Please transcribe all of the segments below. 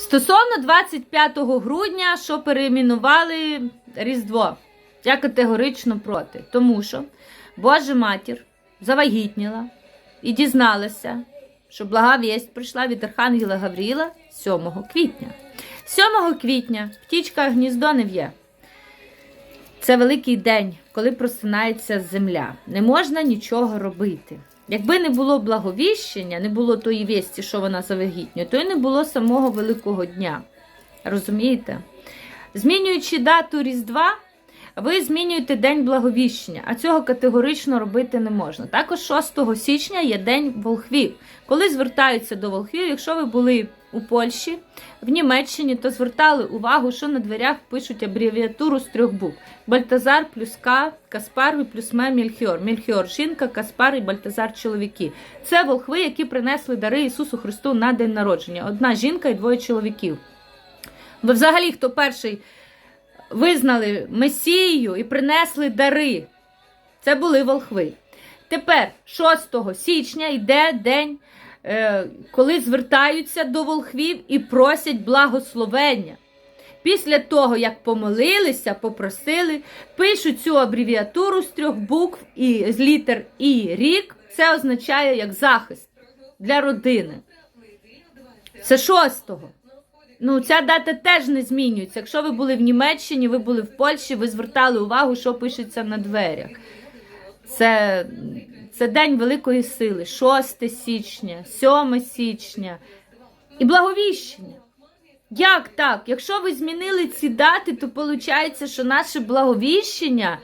Стосовно 25 грудня, що перейменували Різдво, я категорично проти, тому що Божа матір завагітніла і дізналася, що блага вість прийшла від Архангела Гавріла 7 квітня. 7 квітня птічка гніздо не в'є. Це великий день, коли просинається земля. Не можна нічого робити. Якби не було благовіщення, не було тої вісті, що вона завагітнює, то й не було самого Великого дня. Розумієте? Змінюючи дату Різдва, ви змінюєте день благовіщення, а цього категорично робити не можна. Також 6 січня є день волхвів. Коли звертаються до волхвів, якщо ви були у Польщі, в Німеччині, то звертали увагу, що на дверях пишуть абревіатуру з трьох букв: Бальтазар плюс К, Каспар плюс Ме Мільхіор. Мільхіор жінка, Каспар і Бальтазар чоловіки. Це волхви, які принесли дари Ісусу Христу на день народження. Одна жінка і двоє чоловіків. Бо взагалі, хто перший визнали Месію і принесли дари, це були волхви. Тепер, 6 січня, йде день, е, коли звертаються до волхвів і просять благословення. Після того, як помолилися, попросили, пишуть цю абревіатуру з трьох букв і з літер і рік. Це означає як захист для родини. Це 6-го. Ну, ця дата теж не змінюється. Якщо ви були в Німеччині, ви були в Польщі, ви звертали увагу, що пишеться на дверях. Це, це день великої сили, 6 січня, 7 січня і благовіщення. Як так? Якщо ви змінили ці дати, то виходить, що наше благовіщення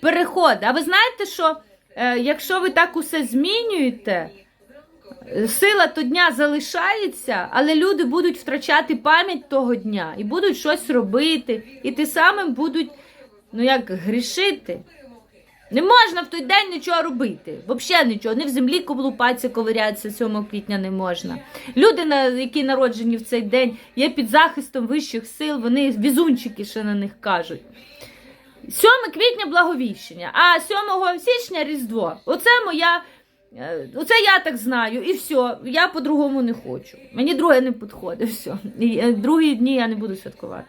переходить. А ви знаєте, що е, якщо ви так усе змінюєте, сила то дня залишається, але люди будуть втрачати пам'ять того дня і будуть щось робити, і тим самим будуть, ну як, грішити. Не можна в той день нічого робити. Взагалі нічого. Не в землі колупатися, ковирятися 7 квітня не можна. Люди, які народжені в цей день, є під захистом вищих сил, вони візунчики ще на них кажуть. 7 квітня благовіщення, а 7 січня Різдво. Оце моя. Е, Оце я так знаю, і все. Я по-другому не хочу. Мені друге не підходить. Все. Другі дні я не буду святкувати.